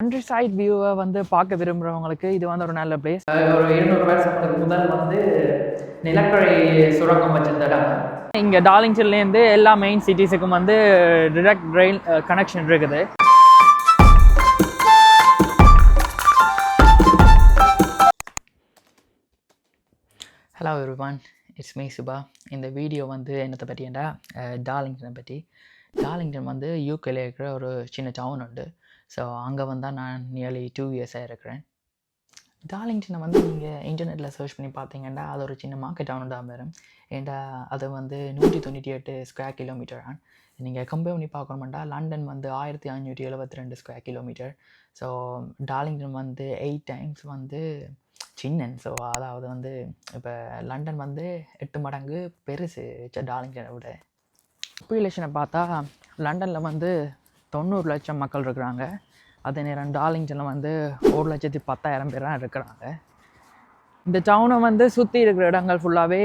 Country side வியூவை வந்து பார்க்க விரும்புகிறவங்களுக்கு இது வந்து ஒரு நல்ல பிளேஸ் ஒரு இருநூறு வருஷத்துக்கு முதல் வந்து நிலக்கரை சுரங்கம் வச்சிருந்த இடம் இங்கே டார்லிங்டன்லேருந்து எல்லா மெயின் சிட்டிஸுக்கும் வந்து டிரெக்ட் ரயில் கனெக்ஷன் இருக்குது. Hello everyone it's me Subha இந்த வீடியோ வந்து என்னத்தை பற்றியண்டா டார்லிங்டனை பற்றி டார்லிங்டன் வந்து யூகேல இருக்கிற ஒரு சின்ன டவுன் உண்டு. ஸோ அங்கே வந்தால் நான் நியர்லி டூ இயர்ஸாக இருக்கிறேன். டார்லிங்டனை வந்து நீங்கள் இன்டர்நெட்டில் சர்ச் பண்ணி பார்த்தீங்கன்னா அது ஒரு சின்ன மார்க்கெட் டவுன் தான் வரும் ஏண்டா அது வந்து நூற்றி தொண்ணூற்றி எட்டு ஸ்கொயர் கிலோமீட்டர் ஆன். நீங்கள் கம்பேர் பண்ணி பார்க்கணுமெண்டா லண்டன் வந்து ஆயிரத்தி ஐநூற்றி எழுபத்தி ரெண்டு ஸ்கொயர் கிலோமீட்டர் ஸோ டார்லிங்டன் வந்து எயிட் டைம்ஸ் வந்து சின்னன். ஸோ அதாவது வந்து இப்போ லண்டன் வந்து எட்டு மடங்கு பெருசு டார்லிங்டனை விட. பாப்புலேஷனை பார்த்தா லண்டனில் வந்து தொண்ணூறு லட்சம் மக்கள் இருக்கிறாங்க. அதே நேரம் டார்லிங்டனில் வந்து ஒரு லட்சத்தி பத்தாயிரம் பேர் தான் இருக்கிறாங்க. இந்த டவுனை வந்து சுற்றி இருக்கிற இடங்கள் ஃபுல்லாகவே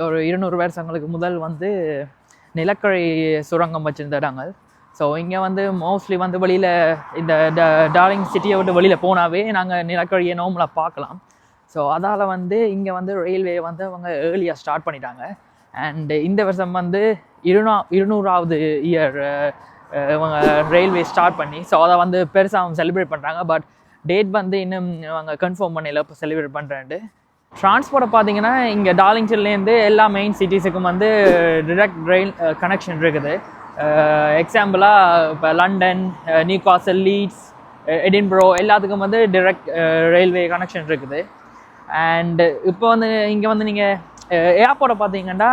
ஒரு இருநூறு வருஷங்களுக்கு முதல் வந்து நிலக்கரி சுரங்கம் வச்சுருந்த இடங்கள். ஸோ இங்கே வந்து மோஸ்ட்லி வந்து வெளியில் இந்த ட- டார்லிங் சிட்டியை விட்டு வெளியில் போனாவே நாங்கள் நிலக்கரியை நோம்பில் பார்க்கலாம். ஸோ அதால் வந்து இங்கே வந்து ரயில்வே வந்து அவங்க ஏர்லியாக ஸ்டார்ட் பண்ணிட்டாங்க. அண்டு இந்த வருஷம் வந்து இருநூ இருநூறாவது இயர் இவங்க ரயில்வே ஸ்டார்ட் பண்ணி ஸோ அதை வந்து பெருசாக அவங்க செலிப்ரேட் பண்ணுறாங்க பட் டேட் வந்து இன்னும் அவங்க கன்ஃபார்ம் பண்ணல இப்போ செலிப்ரேட் பண்ணுறேன்ட்டு ட்ரான்ஸ்போர்ட்டை பார்த்தீங்கன்னா இங்கே டார்லிங்டன்லேருந்து எல்லா மெயின் சிட்டிஸுக்கும் வந்து டிரெக்ட் ரயில் கனெக்ஷன் இருக்குது. எக்ஸாம்பிளாக இப்போ London Newcastle Leeds Edinburgh எல்லாத்துக்கும் வந்து டிரெக்ட் ரயில்வே கனெக்ஷன் இருக்குது. அண்டு இப்போ வந்து இங்கே வந்து நீங்கள் ஏர்போர்ட்டை பார்த்தீங்கன்னா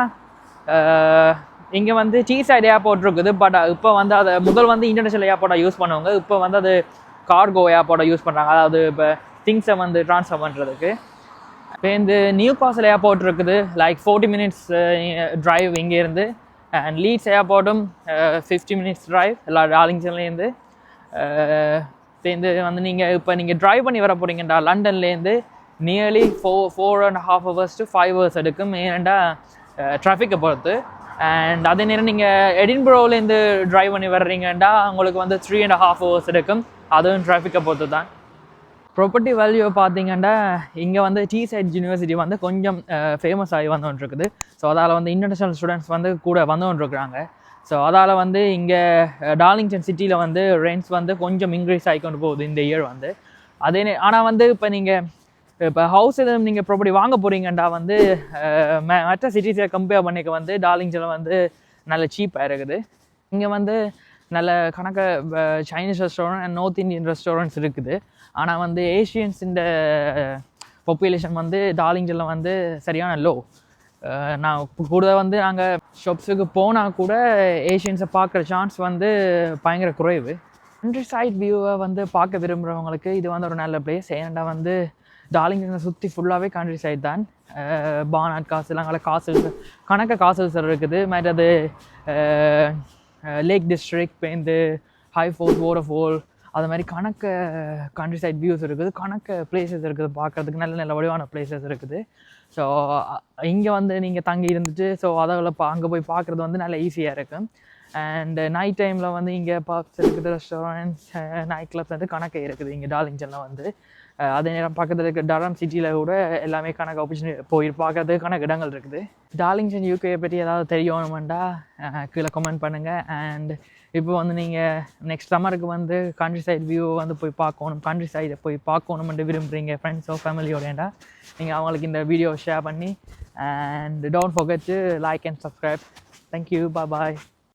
இங்கே வந்து சீஸ் சைடு ஏர்போர்ட் இருக்குது பட் இப்போ வந்து அதை முதல் வந்து இன்டர்நேஷனல் ஏர்போர்ட்டை யூஸ் பண்ணுவாங்க இப்போ வந்து அது கார்கோ ஏர்போர்ட்டை யூஸ் பண்ணுறாங்க அதாவது இப்போ திங்ஸை வந்து ட்ரான்ஸ்ஃபர் பண்ணுறதுக்கு இப்போ இந்த நியூ காசல் ஏர்போர்ட் இருக்குது லைக் ஃபோர்ட்டி மினிட்ஸ் டிரைவ் இங்கேருந்து அண்ட் லீட்ஸ் ஏர்போர்ட்டும் ஃபிஃப்டி மினிட்ஸ் டிரைவ் எல்லா டார்லிங்ஸ்லேருந்து சேர்ந்து வந்து நீங்கள் இப்போ நீங்கள் ட்ரைவ் பண்ணி வர போகிறீங்கடா லண்டன்லேருந்து nearly four four and half hours to five hours எடுக்கும். ஏன்டா ட்ராஃபிக்கை பொறுத்து. அண்ட் அதே நேரம் நீங்கள் எடின்புரோவிலேருந்து டிரைவ் பண்ணி வர்றீங்கன்னா உங்களுக்கு வந்து த்ரீ அண்ட் ஹாஃப் ஹவர்ஸ் எடுக்கும். அதுவும் ட்ராஃபிக்கை பொறுத்து தான் ப்ராப்பர்ட்டி வேல்யூ பார்த்தீங்கன்னா இங்கே வந்து டி சைட் யூனிவர்சிட்டி வந்து கொஞ்சம் ஃபேமஸ் ஆகி வந்துருக்குது ஸோ அதால் வந்து இன்டர்நேஷ்னல் ஸ்டூடெண்ட்ஸ் வந்து கூட வந்துருக்குறாங்க ஸோ அதால் வந்து இங்கே டார்லிங்டன் சிட்டியில் வந்து ரெண்ட்ஸ் வந்து கொஞ்சம் இன்க்ரீஸ் ஆகிக்கொண்டு போகுது இந்த இயர் வந்து. அதே ஆனால் வந்து இப்போ நீங்கள் இப்போ ஹவுஸ் எதுவும் நீங்கள் ப்ராப்பர்ட்டி வாங்க போகிறீங்கண்டா வந்து ம- மற்ற சிட்டிஸை கம்பேர் பண்ணிக்க வந்து டார்லிங்ஸில் வந்து நல்ல சீப்பாக இருக்குது. இங்கே வந்து நல்ல கணக்க Chinese restaurant and north Indian restaurants இருக்குது. ஆனால் வந்து ஏஷியன்ஸ் இந்த பாப்புலேஷன் வந்து டார்லிங்ஸில் வந்து சரியான லோ நான் கூட வந்து நாங்கள் ஷாப்ஸுக்கு போனால் கூட ஏஷியன்ஸை பார்க்குற சான்ஸ் வந்து பயங்கர குறைவு. கண்ட்ரி சைட் வியூவை வந்து பார்க்க விரும்புகிறவங்களுக்கு இது வந்து ஒரு நல்ல பிளேஸ் ஏன்னா வந்து டார்லிங்கனை சுற்றி ஃபுல்லாகவே கண்ட்ரி சைட் தான். பானாட் காசல் அங்கே காசல் கணக்க சார் இருக்குது. மாதிரி அது லேக் டிஸ்ட்ரிக்ட் பேருந்து ஹை ஃபோல் ஓர ஃபோல் அது மாதிரி கணக்க கண்ட்ரி சைட் வியூஸ் இருக்குது. கணக்க பிளேசஸ் இருக்குது பார்க்குறதுக்கு. நல்ல நல்ல வடிவான பிளேசஸ் இருக்குது. ஸோ இங்கே வந்து நீங்கள் தங்கி இருந்துட்டு ஸோ அதில் பா அங்கே போய் பார்க்குறது வந்து நல்ல ஈஸியாக இருக்கும் அண்ட் நைட் டைமில் வந்து இங்கே பார்க்ஸ் இருக்குது ரெஸ்டாரண்ட்ஸ் நைட் கிளப்ஸ் வந்து கணக்கு இருக்குது. இங்கே டார்லிங்டனில் வந்து. அதே நேரம் பக்கத்தில் இருக்க டரம் சிட்டியில் கூட எல்லாமே கணக்கு ஆப்பர்ச்சுனிட்டி போய் பார்க்கறதுக்கு கணக்கு இடங்கள் இருக்குது. டார்லிங்டன் யூகே பற்றி ஏதாவது தெரியணுமெண்டா கீழே கமெண்ட் பண்ணுங்கள் அண்ட் இப்போ வந்து நீங்கள் நெக்ஸ்ட் சம்மருக்கு வந்து கண்ட்ரி சைட் வியூ வந்து போய் பார்க்கணும். கண்ட்ரி சைடை போய் பார்க்கணுமென்று விரும்புகிறீங்க ஃப்ரெண்ட்ஸோ ஃபேமிலியோடேண்டா நீங்கள் அவங்களுக்கு இந்த வீடியோ ஷேர் பண்ணி and don't forget like and subscribe thank you bye